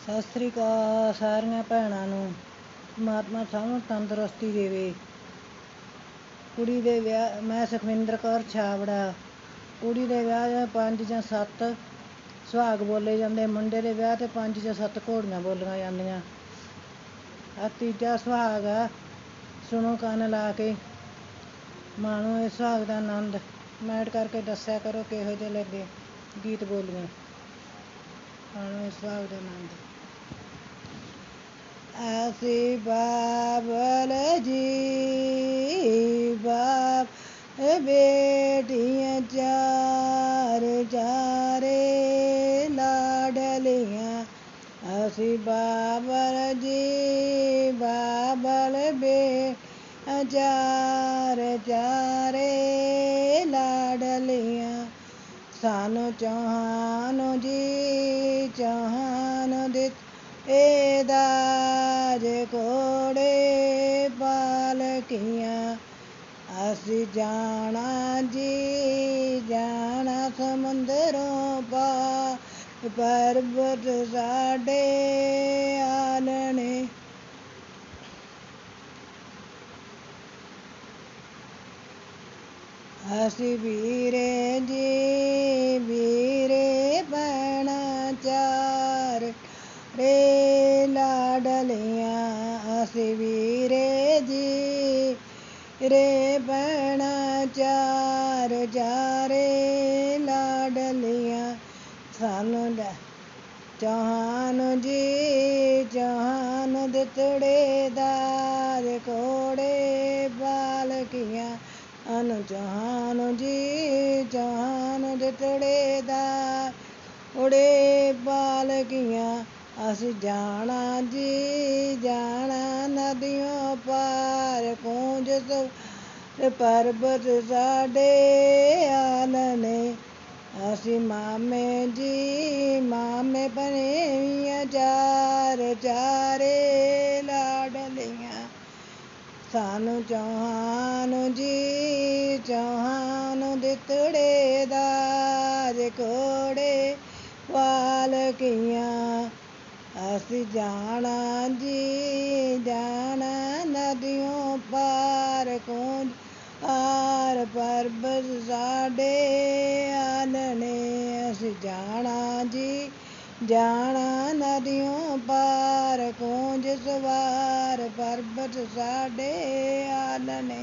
ਸਤਿ ਸ੍ਰੀ ਅਕਾਲ ਸਾਰੀਆਂ ਭੈਣਾਂ ਨੂੰ। ਪਰਮਾਤਮਾ ਸਭ ਨੂੰ ਤੰਦਰੁਸਤੀ ਦੇਵੇ। ਕੁੜੀ ਦੇ ਵਿਆਹ, ਮੈਂ ਸੁਖਵਿੰਦਰ ਕੌਰ ਛਾਬੜਾ। ਕੁੜੀ ਦੇ ਵਿਆਹ 'ਚ ਪੰਜ ਜਾਂ ਸੱਤ ਸੁਹਾਗ ਬੋਲੇ ਜਾਂਦੇ, ਮੁੰਡੇ ਦੇ ਵਿਆਹ 'ਤੇ ਪੰਜ ਜਾਂ ਸੱਤ ਘੋੜੀਆਂ ਬੋਲੀਆਂ ਜਾਂਦੀਆਂ। ਆ ਤੀਜਾ ਸੁਹਾਗ ਆ, ਸੁਣੋ ਕੰਨ ਲਾ ਕੇ। ਮਾਣੋ ਇਸ ਸੁਹਾਗ ਦਾ ਆਨੰਦ। ਮੈਟ ਕਰਕੇ ਦੱਸਿਆ ਕਰੋ ਕਿਹੋ ਜਿਹੇ ਲੱਗੇ ਗੀਤ ਬੋਲੀਆਂ। ਮਾਣੋ ਇਸ ਸੁਹਾਗ ਦਾ ਆਨੰਦ। ਅਸੀਂ ਬਾਬਲ ਜੀ, ਬਾਪ ਬੇਟੀਆਂ ਚਾਰ ਚਾਰੇ ਲਾਡਲੀਆਂ। ਅਸੀਂ ਬਾਬਲ ਜੀ, ਬਾਬਲ ਬੇ ਚਾਰ ਚਾਰੇ ਲਾਡਲੀਆਂ। ਸਾਨੂੰ ਚੌਹਾਨ ਜੀ, ਚੌਹਾਨ ਦਿੱਤ ਦਾਜ ਕੋੜੇ ਪਾਲਕੀਆਂ ਅਸੀਂ ਜਾਣਾ ਜੀ, ਜਾਣਾ ਸਮੁੰਦਰੋਂ ਪਾ। ਪਰਬਤ ਸਾਡੇ ਆਲਣੇ। ਅਸੀਂ ਵੀਰੇ ਜੀ, ਵੀਰੇ ਲਾਡਲੀਆਂ ਅਸੀਂ ਵੀਰੇ ਜੀ। ਰੇ ਭੈਣਾਂ ਚਾਰ ਚਾਰੇ ਲਾਡਲੀਆਂ। ਸਾਨੂੰ ਦਾ ਚੌਹਾਨ ਜੀ ਚੌਹਾਨ ਦਿੱਤੜੇ ਦਾਰ ਕੋੜੇ ਬਾਲਕੀਆਂ। ਅਨ ਚੌਹਾਨ ਜੀ ਚੌਹਾਨ ਦਿੱਤੜੇ ਦਾ ਉੜੇ ਬਾਲਕੀਆਂ। ਅਸੀਂ ਜਾਣਾ ਜੀ, ਜਾਣਾ ਨਦੀਆਂ ਪਾਰ ਕੂੰਜ ਸੋ ਪਰਬਤ ਸਾਡੇ ਆਲਣੇ ਅਸੀਂ ਮਾਮੇ ਜੀ, ਮਾਮੇ ਬਨੇਵੀਆਂ ਚਾਰ, ਚਾਰੇ ਲਾਡਲੀਆਂ ਸਾਨੂੰ ਚੌਹਾਨ ਜੀ, ਚੌਹਾਨ ਦਿੱਤੜੇ ਦਾਜ ਕੋੜੇ ਵਾਲਕੀਆਂ असीं नदियूं पार कुंजार परब साढे आलने अस असीं जी जाण नदियूं पार कुंज सवार परब साड़े आलने